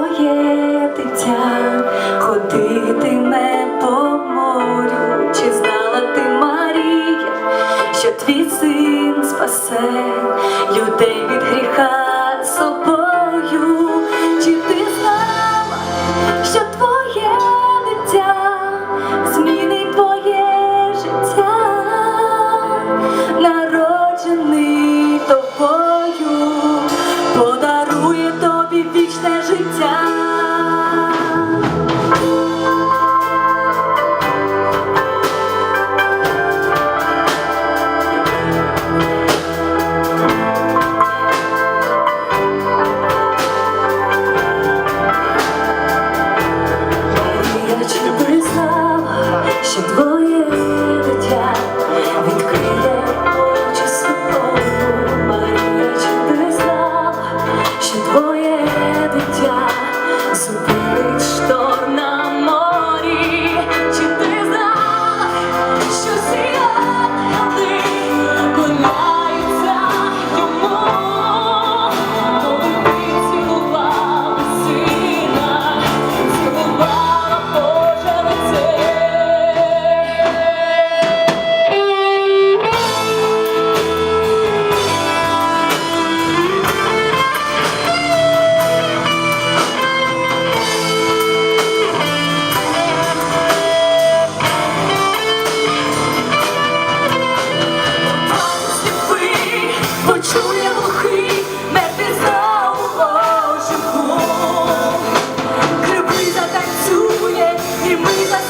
Моє дитя ходитиме по морю, чи знала ти, Марія, що твій син спасе Yeah. passo Jesus.